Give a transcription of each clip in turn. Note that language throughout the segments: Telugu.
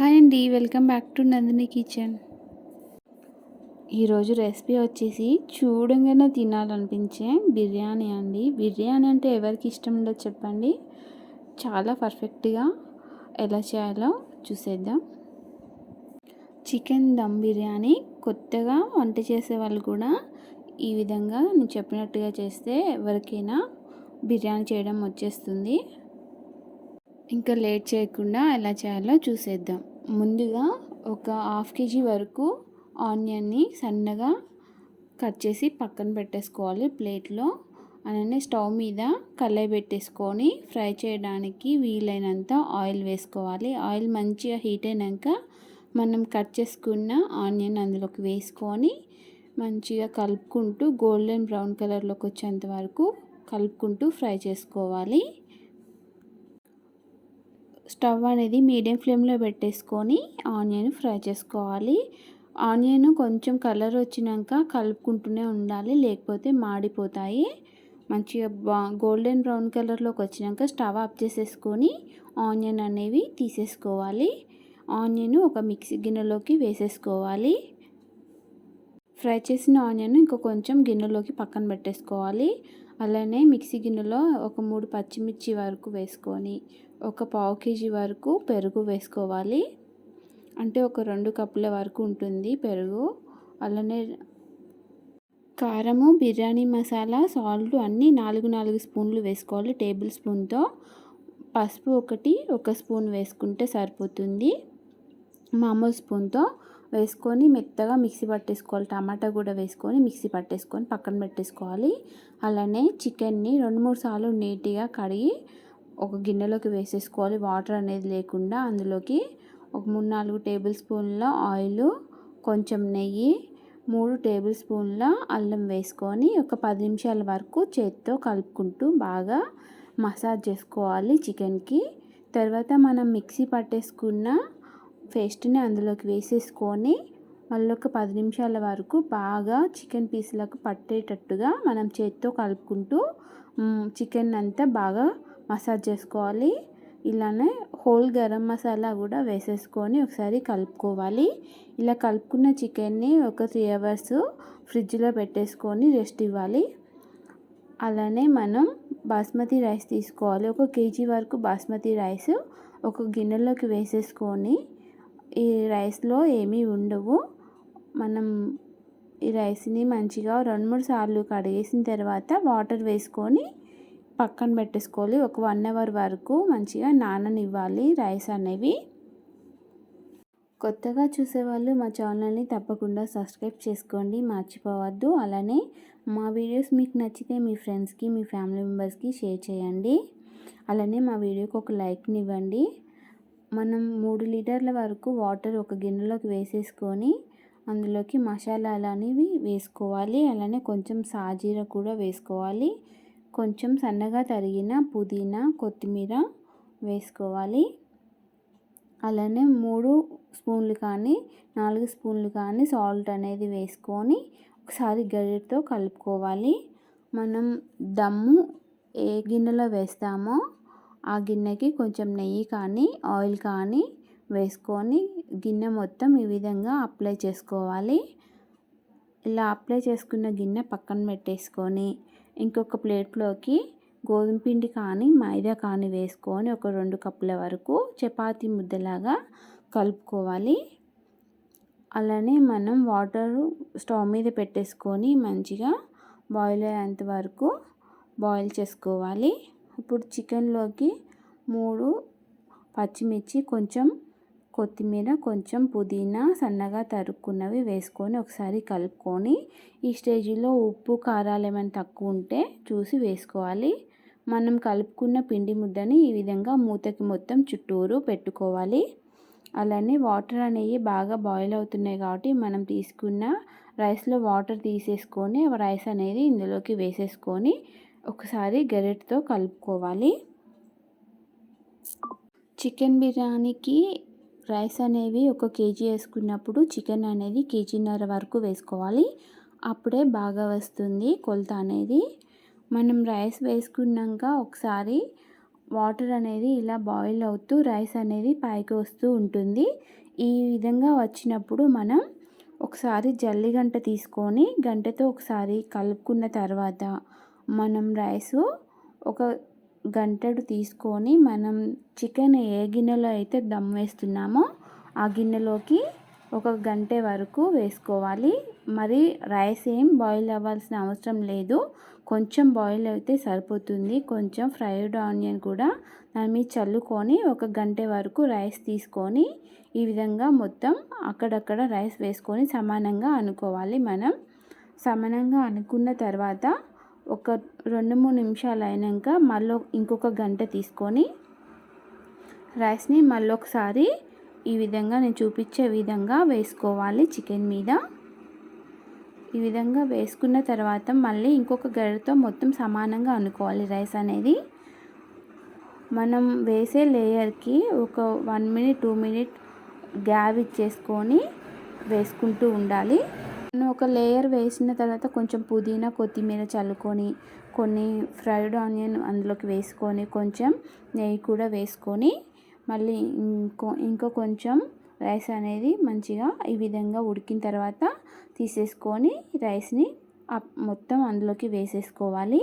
హాయ్ అండి welcome back to Nandini kitchen. ఈరోజు రెసిపీ వచ్చేసి చూడంగానే తినాలనిపించే బిర్యానీ అండి. బిర్యానీ అంటే ఎవరికి ఇష్టం ఉండదు చెప్పండి. చాలా పర్ఫెక్ట్గా ఎలా చేయాలో చూసేద్దాం. చికెన్ దమ్ బిర్యానీ కొత్తగా వంట చేసే వాళ్ళు కూడా ఈ విధంగా నేను చెప్పినట్టుగా చేస్తే ఎవరికైనా బిర్యానీ చేయడం వచ్చేస్తుంది. ఇంకా లేట్ చేయకుండా ఎలా చేయాలో చూసేద్దాం. ముందుగా ఒక హాఫ్ కేజీ వరకు ఆనియన్ని సన్నగా కట్ చేసి పక్కన పెట్టేసుకోవాలి ప్లేట్లో. అలానే స్టవ్ మీద కళాయి పెట్టేసుకొని ఫ్రై చేయడానికి వీలైనంత ఆయిల్ వేసుకోవాలి. ఆయిల్ మంచిగా హీట్ అయినాక మనం కట్ చేసుకున్న ఆనియన్ అందులోకి వేసుకొని మంచిగా కలుపుకుంటూ గోల్డెన్ బ్రౌన్ కలర్లోకి వచ్చేంత వరకు కలుపుకుంటూ ఫ్రై చేసుకోవాలి. స్టవ్ అనేది మీడియం ఫ్లేమ్లో పెట్టేసుకొని ఆనియన్ ఫ్రై చేసుకోవాలి. ఆనియన్ కొంచెం కలర్ వచ్చినాక కలుపుకుంటూనే ఉండాలి లేకపోతే మాడిపోతాయి. మంచిగా బా గోల్డెన్ బ్రౌన్ కలర్లోకి వచ్చినాక స్టవ్ ఆఫ్ చేసేసుకొని ఆనియన్ అనేవి తీసేసుకోవాలి. ఆనియన్ ఒక మిక్సీ గిన్నెలోకి వేసేసుకోవాలి. ఫ్రై చేసిన ఆనియన్ ఇంకా కొంచెం గిన్నెలోకి పక్కన పెట్టేసుకోవాలి. అలానే మిక్సీ గిన్నెలో ఒక మూడు పచ్చిమిర్చి వరకు వేసుకొని ఒక పావు కేజీ వరకు పెరుగు వేసుకోవాలి. అంటే ఒక రెండు కప్పుల వరకు ఉంటుంది పెరుగు. అలానే కారము బిర్యానీ మసాలా సాల్ట్ అన్నీ నాలుగు నాలుగు స్పూన్లు వేసుకోవాలి. టేబుల్ స్పూన్తో పసుపు ఒకటి ఒక స్పూన్ వేసుకుంటే సరిపోతుంది. మామూలు స్పూన్తో వేసుకొని మెత్తగా మిక్సీ పట్టేసుకోవాలి. టమాటా కూడా వేసుకొని మిక్సీ పట్టేసుకొని పక్కన పెట్టేసుకోవాలి. అలానే చికెన్ని రెండు మూడు సార్లు నీట్గా కడిగి ఒక గిన్నెలోకి వేసేసుకోవాలి. వాటర్ అనేది లేకుండా అందులోకి ఒక మూడు నాలుగు టేబుల్ స్పూన్ల ఆయిల్ కొంచెం నెయ్యి మూడు టేబుల్ స్పూన్ల అల్లం వేసుకొని ఒక పది నిమిషాల వరకు చేత్తో కలుపుకుంటూ బాగా మసాజ్ చేసుకోవాలి చికెన్కి. తర్వాత మనం మిక్సీ పట్టేసుకున్న పేస్ట్ని అందులోకి వేసేసుకొని మళ్ళీ ఒక పది నిమిషాల వరకు బాగా చికెన్ పీసులకు పట్టేటట్టుగా మనం చేత్తో కలుపుకుంటూ చికెన్ అంతా బాగా మసాజ్ చేసుకోవాలి. ఇలానే హోల్ గరం మసాలా కూడా వేసేసుకొని ఒకసారి కలుపుకోవాలి. ఇలా కలుపుకున్న చికెన్ని ఒక త్రీ అవర్స్ ఫ్రిడ్జ్లో పెట్టేసుకొని రెస్ట్ ఇవ్వాలి. అలానే మనం బాస్మతి రైస్ తీసుకోవాలి. ఒక కేజీ వరకు బాస్మతి రైస్ ఒక గిన్నెలోకి వేసేసుకొని ఈ రైస్లో ఏమీ ఉండవు. మనం ఈ రైస్ని మంచిగా రెండు మూడు సార్లు కడిగేసిన తర్వాత వాటర్ వేసుకొని పక్కన పెట్టేసుకోవాలి. ఒక వన్ అవర్ వరకు మంచిగా నాననివ్వాలి రైస్ అనేవి. కొత్తగా చూసేవాళ్ళు మా ఛానల్ని తప్పకుండా సబ్స్క్రైబ్ చేసుకోండి మర్చిపోవద్దు. అలానే మా వీడియోస్ మీకు నచ్చితే మీ ఫ్రెండ్స్కి మీ ఫ్యామిలీ మెంబర్స్కి షేర్ చేయండి. అలానే మా వీడియోకి ఒక లైక్ని ఇవ్వండి. మనం మూడు లీటర్ల వరకు వాటర్ ఒక గిన్నెలోకి వేసేసుకొని అందులోకి మసాలాలు అనేవి వేసుకోవాలి. అలానే కొంచెం సాజీర కూడా వేసుకోవాలి. కొంచెం సన్నగా తరిగిన పుదీనా కొత్తిమీర వేసుకోవాలి. అలానే మూడు స్పూన్లు కానీ నాలుగు స్పూన్లు కానీ సాల్ట్ అనేది వేసుకొని ఒకసారి గరిటతో కలుపుకోవాలి. మనం దమ్ము ఏ గిన్నెలో వేస్తామో ఆ గిన్నెకి కొంచెం నెయ్యి కానీ ఆయిల్ కానీ వేసుకొని గిన్నె మొత్తం ఈ విధంగా అప్లై చేసుకోవాలి. ఇలా అప్లై చేసుకున్న గిన్నె పక్కన పెట్టేసుకొని ఇంకొక ప్లేట్లోకి గోధుమ పిండి కానీ మైదా కానీ వేసుకొని ఒక రెండు కప్పుల వరకు చపాతి ముద్దలాగా కలుపుకోవాలి. అలానే మనం వాటర్ స్టవ్ మీద పెట్టేసుకొని మంచిగా బాయిల్ అయ్యేంత వరకు బాయిల్ చేసుకోవాలి. ఇప్పుడు చికెన్లోకి మూడు పచ్చిమిర్చి కొంచెం కొత్తిమీర కొంచెం పుదీనా సన్నగా తరుక్కున్నవి వేసుకొని ఒకసారి కలుపుకొని ఈ స్టేజ్లో ఉప్పు కారాలు ఏమైనా తక్కువ ఉంటే చూసి వేసుకోవాలి. మనం కలుపుకున్న పిండి ముద్దని ఈ విధంగా మూతకి మొత్తం చుట్టూరు పెట్టుకోవాలి. అలానే వాటర్ అనేవి బాగా బాయిల్ అవుతున్నాయి కాబట్టి మనం తీసుకున్న రైస్లో వాటర్ తీసేసుకొని రైస్ అనేది ఇందులోకి వేసేసుకొని ఒకసారి గెరెట్తో కలుపుకోవాలి. చికెన్ బిర్యానీకి రైస్ అనేవి ఒక కేజీ వేసుకున్నప్పుడు చికెన్ అనేది కేజీన్నర వరకు వేసుకోవాలి. అప్పుడే బాగా వస్తుంది కొలత అనేది. మనం రైస్ వేసుకున్నాక ఒకసారి వాటర్ అనేది ఇలా బాయిల్ అవుతూ రైస్ అనేది పైకి వస్తూ ఉంటుంది. ఈ విధంగా వచ్చినప్పుడు మనం ఒకసారి జల్లి గంట తీసుకొని గంటతో ఒకసారి కలుపుకున్న తర్వాత మనం రైసు ఒక గంటడు తీసుకొని మనం చికెన్ ఏ గిన్నెలో అయితే దమ్ వేస్తున్నామో ఆ గిన్నెలోకి ఒక గంట వరకు వేసుకోవాలి. మరి రైస్ ఏం బాయిల్ అవ్వాల్సిన అవసరం లేదు. కొంచెం బాయిల్ అయితే సరిపోతుంది. కొంచెం ఫ్రైడ్ ఆనియన్ కూడా దాని మీద చల్లుకొని ఒక గంట వరకు రైస్ తీసుకొని ఈ విధంగా మొత్తం అక్కడక్కడ రైస్ వేసుకొని సమానంగా అనుకోవాలి మనం. సమానంగా అనుకున్న తర్వాత ఒక రెండు మూడు నిమిషాలు అయినాక మళ్ళీ ఇంకొక గంట తీసుకొని రైస్ని మళ్ళీ ఒకసారి ఈ విధంగా నేను చూపించే విధంగా వేసుకోవాలి చికెన్ మీద. ఈ విధంగా వేసుకున్న తర్వాత మళ్ళీ ఇంకొక గరిటతో మొత్తం సమానంగా అనుకోవాలి రైస్ అనేది. మనం వేసే లేయర్కి ఒక one minute two minute gap ఇచ్చేసుకొని వేసుకుంటూ ఉండాలి. ఒక లేయర్ వేసిన తర్వాత కొంచెం పుదీనా కొత్తిమీర చల్లుకొని కొన్ని ఫ్రైడ్ ఆనియన్ అందులోకి వేసుకొని కొంచెం నెయ్యి కూడా వేసుకొని మళ్ళీ ఇంకో ఇంకో కొంచెం రైస్ అనేది మంచిగా ఈ విధంగా ఉడికిన తర్వాత తీసేసుకొని రైస్ని మొత్తం అందులోకి వేసేసుకోవాలి.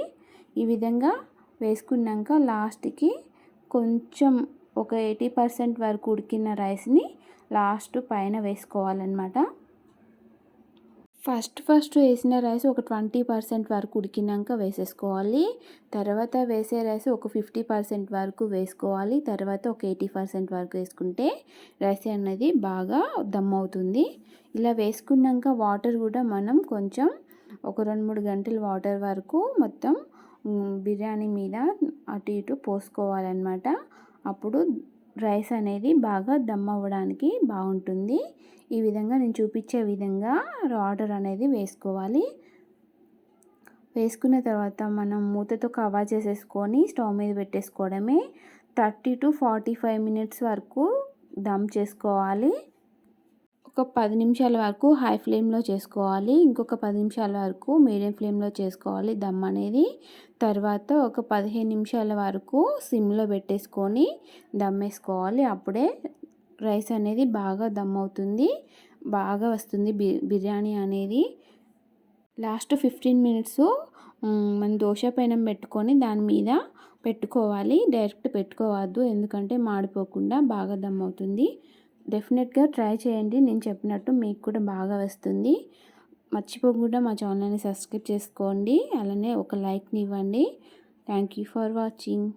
ఈ విధంగా వేసుకున్నాక లాస్ట్కి కొంచెం ఒక ఎయిటీ పర్సెంట్ వరకు ఉడికిన రైస్ని లాస్ట్ పైన వేసుకోవాలన్నమాట. ఫస్ట్ ఫస్ట్ వేసిన రైస్ ఒక ట్వంటీ పర్సెంట్ వరకు ఉడికినాక వేసేసుకోవాలి. తర్వాత వేసే రైస్ ఒక ఫిఫ్టీ పర్సెంట్ వరకు వేసుకోవాలి. తర్వాత ఒక ఎయిటీ పర్సెంట్ వరకు వేసుకుంటే రైస్ అనేది బాగా దమ్ అవుతుంది. ఇలా వేసుకున్నాక వాటర్ కూడా మనం కొంచెం ఒక రెండు మూడు గంటల వాటర్ వరకు మొత్తం బిర్యానీ మీద అటు ఇటు పోసుకోవాలన్నమాట. అప్పుడు రైస్ అనేది బాగా దమ్ అవ్వడానికి బాగుంటుంది. ఈ విధంగా నేను చూపించే విధంగా ఆర్డర్ అనేది వేసుకోవాలి. వేసుకున్న తర్వాత మనం మూతతో కవర్ చేసేసుకొని స్టవ్ మీద పెట్టేసుకోవడమే. Thirty to forty five minutes వరకు దమ్ చేసుకోవాలి. ఒక పది నిమిషాల వరకు హై ఫ్లేమ్లో చేసుకోవాలి. ఇంకొక పది నిమిషాల వరకు మీడియం ఫ్లేమ్లో చేసుకోవాలి దమ్ అనేది. తర్వాత ఒక పదిహేను నిమిషాల వరకు సిమ్లో పెట్టేసుకొని దమ్ వేసుకోవాలి. అప్పుడే రైస్ అనేది బాగా దమ్ అవుతుంది. బాగా వస్తుంది బిర్యానీ అనేది. లాస్ట్ ఫిఫ్టీన్ మినిట్స్ మన దోశ పైన పెట్టుకొని దాని మీద పెట్టుకోవాలి. డైరెక్ట్ పెట్టుకోవద్దు. ఎందుకంటే మాడిపోకుండా బాగా దమ్ అవుతుంది. డెఫినెట్గా ట్రై చేయండి. నేను చెప్పినట్టు మీకు కూడా బాగా వస్తుంది. మర్చిపోకుండా మా ఛానల్ని సబ్స్క్రైబ్ చేసుకోండి. అలానే ఒక లైక్ని ఇవ్వండి. Thank you for watching